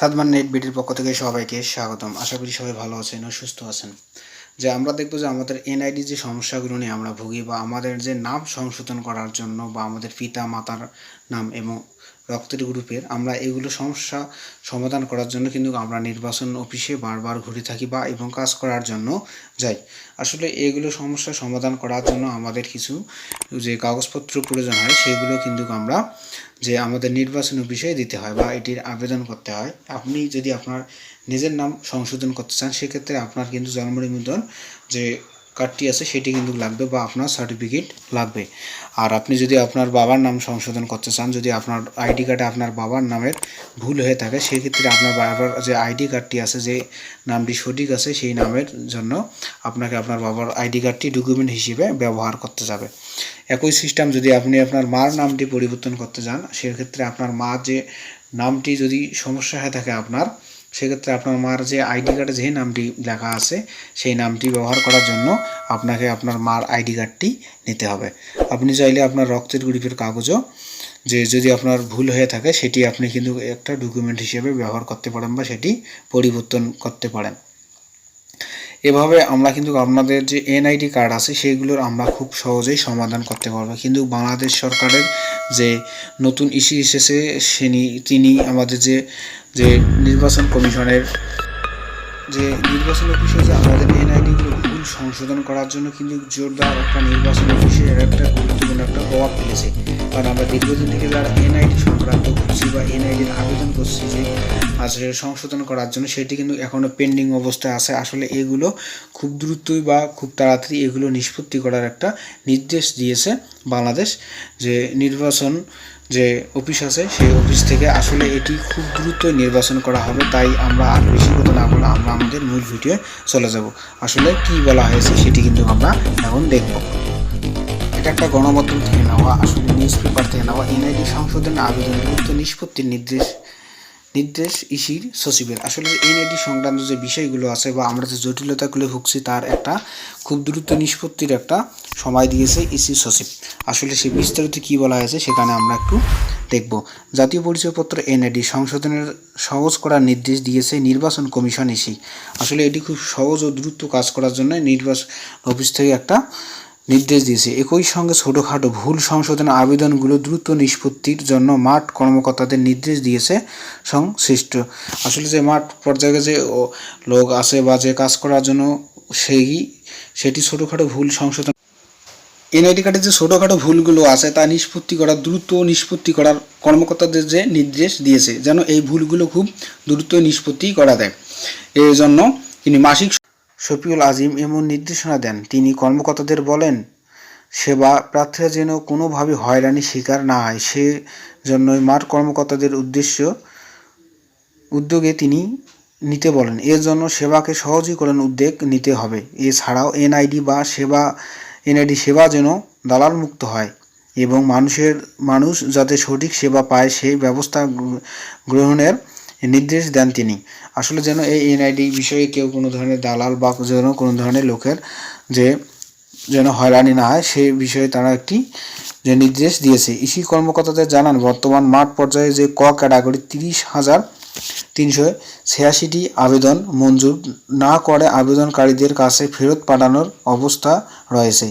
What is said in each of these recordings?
Sadman net বিডির পক্ষ থেকে সবাইকে স্বাগতম। আশা করি সবাই ভালো আছেন ও সুস্থ আছেন। যে আমরা দেখব যে আমাদের এনআইডি যে সমস্যাগুলো নিয়ে আমরা ভুগি বা আমাদের যে নাম সংশোধন করার জন্য বা আমাদের পিতা মাতার নাম এবং রক্তের গ্রুপের, আমরা এগুলো সমস্যা সমাধান করার জন্য কিন্তু আমরা নির্বাচন অফিসে বারবার ঘুরে থাকি বা এবং কাজ করার জন্য যাই। আসলে এগুলো সমস্যা সমাধান করার জন্য আমাদের কিছু যে কাগজপত্র প্রয়োজন হয়, সেগুলো কিন্তু আমরা যে আমাদের নির্বাচন অফিসে দিতে হয় বা এটির আবেদন করতে হয়। আপনি যদি আপনার নিজের নাম সংশোধন করতে চান, সেক্ষেত্রে আপনার কিন্তু জন্ম নিবন্ধন যে কার্ডটি আছে, সেটি কিন্তু লাগবে বা আপনার সার্টিফিকেট লাগবে। আর আপনি যদি আপনার বাবার নাম সংশোধন করতে চান, যদি আপনার আইডি কার্ডে আপনার বাবার নামের ভুল হয়ে থাকে, সেক্ষেত্রে আপনার বাবার যে আইডি কার্ডটি আছে, যে নামটি সঠিক আছে, সেই নামের জন্য আপনাকে আপনার বাবার আইডি কার্ডটি ডকুমেন্ট হিসেবে ব্যবহার করতে যাবে। একই সিস্টেম যদি আপনি আপনার মার নামটি পরিবর্তন করতে চান সেক্ষেত্রে আপনার মা যে নামটি যদি সমস্যা হয়ে থাকে আপনার সেক্ষেত্রে আপনার মার যে আইডি কার্ডে, যে নামটি লেখা আছে, সেই নামটি ব্যবহার করার জন্য আপনাকে আপনার মার আইডি কার্ডটি নিতে হবে। আপনি চাইলে আপনার রক্তের গ্রুপের কাগজও, যে যদি আপনার ভুল হয়ে থাকে, সেটি আপনি কিন্তু একটা ডকুমেন্ট হিসেবে ব্যবহার করতে পারেন বা সেটি পরিবর্তন করতে পারেন। এভাবে আমরা কিন্তু আপনাদের যে এনআইডি কার্ড আছে, সেগুলোর আমরা খুব সহজেই সমাধান করতে পারব। কিন্তু বাংলাদেশ সরকারের যে নতুন ইস্যু এসেছে তিনি আমাদের যে যে নির্বাচন কমিশনের যে নির্বাচন অফিসে যে আমাদের এনআইডিগুলো ভুল সংশোধন করার জন্য কিন্তু জোরদার একটা নির্বাচন অফিসের একটা গুরুত্বপূর্ণ একটা প্রভাব ফেলেছে। কারণ আমরা দীর্ঘদিন থেকে যারা এনআইডি সংক্রান্ত করছি বা এনআইডির আবেদন করছি যে আসলে সংশোধন করার জন্য, সেটি কিন্তু এখনও পেন্ডিং অবস্থায় আছে। আসলে এগুলো খুব দ্রুতই বা খুব তাড়াতাড়ি এগুলো নিষ্পত্তি করার একটা নির্দেশ দিয়েছে বাংলাদেশ যে নির্বাচন যে অফিস আছে, সেই অফিস থেকে আসলে এটি খুব দ্রুত নির্বাচন করা হবে, তাই আমরা আর বেশি কথা না বলে আমরা আমাদের মূল ভিডিও চলে যাব। আসলে কি বলা হয়েছে সেটি কিন্তু আমরা এখন দেখব। এটা একটা গণমাধ্যম থেকে নেওয়া, আসলে নিউজ পেপার থেকে নেওয়া, এনআইডি সংশোধনের আবেদন দ্রুত নিষ্পত্তির নির্দেশ নির্দেশ ইসির সচিবের। আসলে এনআইডি সংক্রান্ত যে বিষয়গুলো আছে বা আমরা যে জটিলতাগুলো ভুগছি, তার একটা খুব দ্রুত নিষ্পত্তির একটা সময় দিয়েছে ইসি সচিব। আসলে সে বিস্তারিত কী বলা হয়েছে সেখানে আমরা একটু দেখব। জাতীয় পরিচয়পত্র এনআইডি সংশোধনের সহজ করার নির্দেশ দিয়েছে নির্বাচন কমিশন ইসি। আসলে এটি খুব সহজ ও দ্রুত কাজ করার জন্য নির্বাচন অফিস থেকে একটা নির্দেশ দিয়েছে। একই সঙ্গে ছোটোখাটো ভুল সংশোধনের আবেদনগুলো দ্রুত নিষ্পত্তির জন্য মাঠ কর্মকর্তাদের নির্দেশ দিয়েছে সংশ্লিষ্ট। আসলে যে মাঠ পর্যায়ে যে লোক আছে বা যে কাজ করার জন্য সেই, সেটি ছোটোখাটো ভুল সংশোধন এনআইডি কার্ডের যে ছোটোখাটো ভুলগুলো আছে তা নিষ্পত্তি করার, দ্রুত নিষ্পত্তি করার কর্মকর্তাদের যে নির্দেশ দিয়েছে, যেন এই ভুলগুলো খুব দ্রুত নিষ্পত্তি করা দেয় এই জন্য তিনি মাসিক শফিউল আজিম এমন নির্দেশনা দেন। তিনি কর্মকর্তাদের বলেন, সেবা প্রার্থীরা যেন কোনোভাবে হয়রানি শিকার না হয়। সে জন্যই মাঠ কর্মকর্তাদের উদ্দেশ্য, উদ্যোগে তিনি নিতে বলেন। এর জন্য সেবাকে সহজীকরণ উদ্যোগ নিতে হবে। এছাড়াও এনআইডি বা সেবা, এনআইডি সেবা যেন দালাল মুক্ত হয় এবং মানুষের, মানুষ যাতে সঠিক সেবা পায় সেই ব্যবস্থা গ্রহণের নির্দেশ দেন তিনি। আসলে যেন এই এনআইডি বিষয়ে কেউ কোনো ধরনের দালাল বা যেন কোনো ধরনের লোকের যে যেন হয়রানি না হয় সেই বিষয়ে তারা একটি যে নির্দেশ দিয়েছে। ইসি কর্মকর্তাদের জানান, বর্তমান মাঠ পর্যায়ে যে ক ক্যাটাগরি তিরিশ হাজার তিনশো ছিয়াশিটি আবেদন মঞ্জুর না করে আবেদনকারীদের কাছে ফেরত পাঠানোর অবস্থা রয়েছে।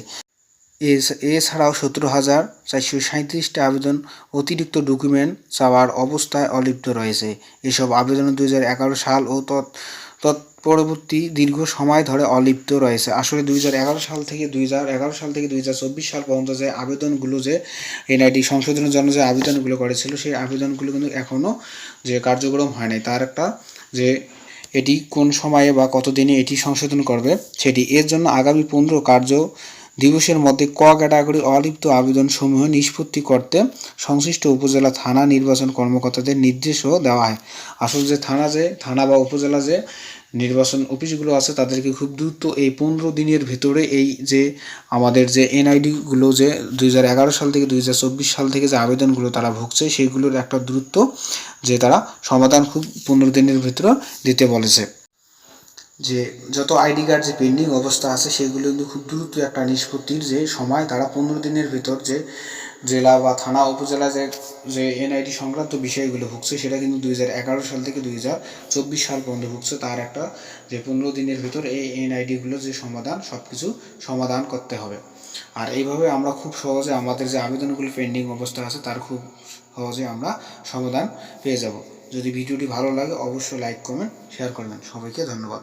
এছাড়াও সতেরো হাজার চারশো সাঁত্রিশটি আবেদন অতিরিক্ত ডকুমেন্ট চাওয়ার অবস্থায় অলিপ্ত রয়েছে। এসব আবেদন দুই হাজার এগারো সাল ও তৎ, তৎপরবর্তী দীর্ঘ সময় ধরে অলিপ্ত রয়েছে। আসলে দুই হাজার এগারো সাল থেকে দুই হাজার এগারো সাল থেকে দুই হাজার চব্বিশ সাল পর্যন্ত যে আবেদনগুলো যে এনআইডি সংশোধনের জন্য যে আবেদনগুলো করেছিল, সেই আবেদনগুলো কিন্তু এখনও যে কার্যক্রম হয় নাই। তার একটা যে এটি কোন সময়ে বা কতদিনে এটি সংশোধন করবে, সেটি এর জন্য আগামী পনেরো কার্য দিবসের মধ্যে ক ক্যাটাগরি অলিপ্ত আবেদনসমূহ নিষ্পত্তি করতে সংশ্লিষ্ট উপজেলা থানা নির্বাচন কর্মকর্তাদের নির্দেশও দেওয়া হয়। আসলে যে থানা যে, থানা বা উপজেলা যে নির্বাচন অফিসগুলো আছে, তাদেরকে খুব দ্রুত এই পনেরো দিনের ভেতরে এই যে আমাদের যে এনআইডিগুলো যে দুই হাজার এগারো সাল থেকে দুই হাজার চব্বিশ সাল থেকে যে আবেদনগুলো তারা ভুগছে সেইগুলোর একটা দ্রুত যে তারা সমাধান খুব পনেরো দিনের ভেতরে দিতে বলেছে। যে যত আইডি কার্ড যে পেন্ডিং অবস্থা আছে, সেগুলো কিন্তু খুব দ্রুত একটা নিষ্পত্তির যে সময়, তারা পনেরো দিনের ভিতর যে জেলা বা থানা, উপজেলা যে যে এনআইডি সংক্রান্ত বিষয়গুলো ভুগছে, সেটা কিন্তু দুই হাজার এগারো সাল থেকে দুই হাজার চব্বিশ সাল পর্যন্ত ভুগছে। তার একটা যে পনেরো দিনের ভিতর এই এনআইডিগুলো যে সমাধান সব কিছু সমাধান করতে হবে। আর এইভাবে আমরা খুব সহজে আমাদের যে আবেদনগুলো পেন্ডিং অবস্থা আছে, তার খুব সহজে আমরা সমাধান পেয়ে যাব। যদি ভিডিওটি ভালো লাগে, অবশ্যই লাইক কমেন্ট শেয়ার করবেন। সবাইকে ধন্যবাদ।